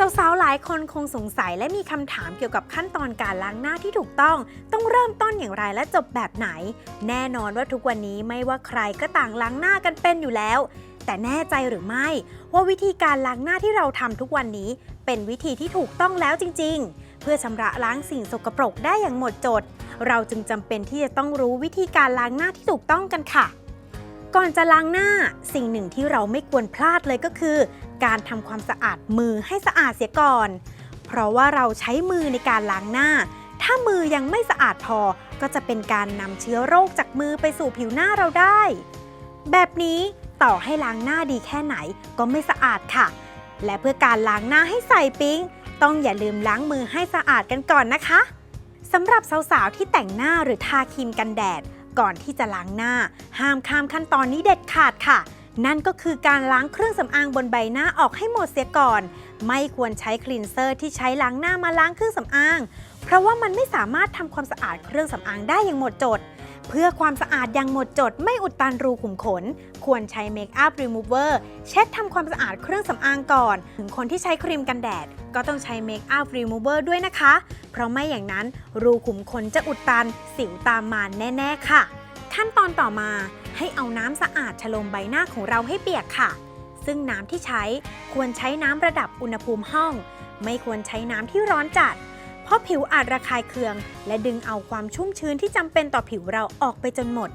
สาวๆ หลายคนคงสงสัยและมีคำถามเกี่ยวกับขั้นตอนการล้างหน้าที่ถูกต้อง ต้องเริ่มต้นอย่างไรและจบแบบไหน แน่นอนว่าทุกวันนี้ไม่ว่าใครก็ต่างล้างหน้ากันเป็นอยู่แล้ว แต่แน่ใจหรือไม่ ว่าวิธีการล้างหน้าที่เราทำทุกวันนี้ เป็นวิธีที่ถูกต้องแล้วจริง ๆ เพื่อชำระล้างสิ่งสกปรกได้อย่างหมดจด เราจึงจำเป็นที่จะต้องรู้วิธีการล้างหน้าที่ถูกต้องกันค่ะก่อนจะล้างหน้า สิ่งหนึ่งที่เราไม่ควรพลาดเลยก็คือ การทำความสะอาดมือให้สะอาดเสียก่อน เพราะว่าเราใช้มือในการล้างหน้า ถ้ามือยังไม่สะอาดพอ ก็จะเป็นการนำเชื้อโรคจากมือไปสู่ผิวหน้าเราได้ แบบนี้ต่อให้ล้างหน้าดีแค่ไหนก็ไม่สะอาดค่ะ และเพื่อการล้างหน้าให้ใส่ปิ๊งต้องอย่าลืมล้างมือให้สะอาดกันก่อนนะคะสำหรับสาวๆที่แต่งหน้าหรือทาครีมกันแดด ก่อนที่จะล้างหน้า ห้ามข้ามขั้นตอนนี้เด็ดขาดค่ะ นั่นก็คือการล้างเครื่องสำอางบนใบหน้าออกให้หมดเสียก่อน ไม่ควรใช้คลีนเซอร์ที่ใช้ล้างหน้ามาล้างเครื่องสำอาง เพราะว่ามันไม่สามารถทำความสะอาดเครื่องสำอางได้อย่างหมดจด เพื่อความสะอาดอย่างหมดจด ไม่อุดตันรูขุมขน ควรใช้เมคอัพรีมูเวอร์เช็ดทำความสะอาดเครื่องสำอางก่อน ถึงคนที่ใช้ครีมกันแดด ก็ต้องใช้เมคอัพรีมูเวอร์ด้วยนะคะ เพราะไม่อย่างนั้นรูขุมขนจะอุดตันสิวตามมาแน่ ๆ ค่ะ ขั้นตอนต่อมาให้เอาน้ำสะอาดฉโลมใบหน้าของเราให้เปียกค่ะ ซึ่งน้ำที่ใช้ควรใช้น้ำระดับอุณหภูมิห้อง ไม่ควรใช้น้ำที่ร้อนจัด เพราะผิวอาจระคายเคือง และดึงเอาความชุ่มชื้นที่จำเป็นต่อผิวเราออกไปจนหมด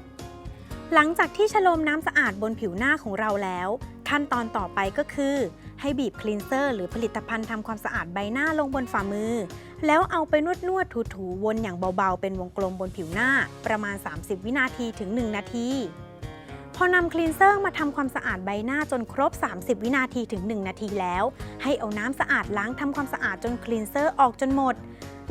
หลังจากที่ฉโลมน้ำสะอาดบนผิวหน้าของเราแล้ว ขั้นตอนต่อไปก็คือ ให้บีบคลีนเซอร์หรือผลิตภัณฑ์ทำความสะอาดใบหน้าลงบนฝ่ามือ แล้วเอาไปนวดนวดถูๆ วนอย่างเบาๆ เป็นวงกลมบนผิวหน้า ประมาณ 30 วินาทีถึง 1 นาที พอนำคลีนเซอร์มาทำความสะอาดใบหน้าจนครบ 30 วินาทีถึง 1 นาทีแล้ว ให้เอาน้ำสะอาดล้างทำความสะอาดจนคลีนเซอร์ออกจนหมด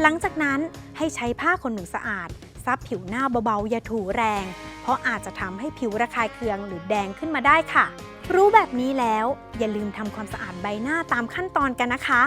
หลังจากนั้นให้ใช้ผ้าขนหนูสะอาดซับผิวหน้าเบาๆอย่าถูแรง เพราะอาจจะทำให้ผิวระคายเคืองหรือแดงขึ้นมาได้ค่ะ รู้แบบนี้แล้วอย่าลืมทำความสะอาดใบหน้าตามขั้นตอนกันนะคะ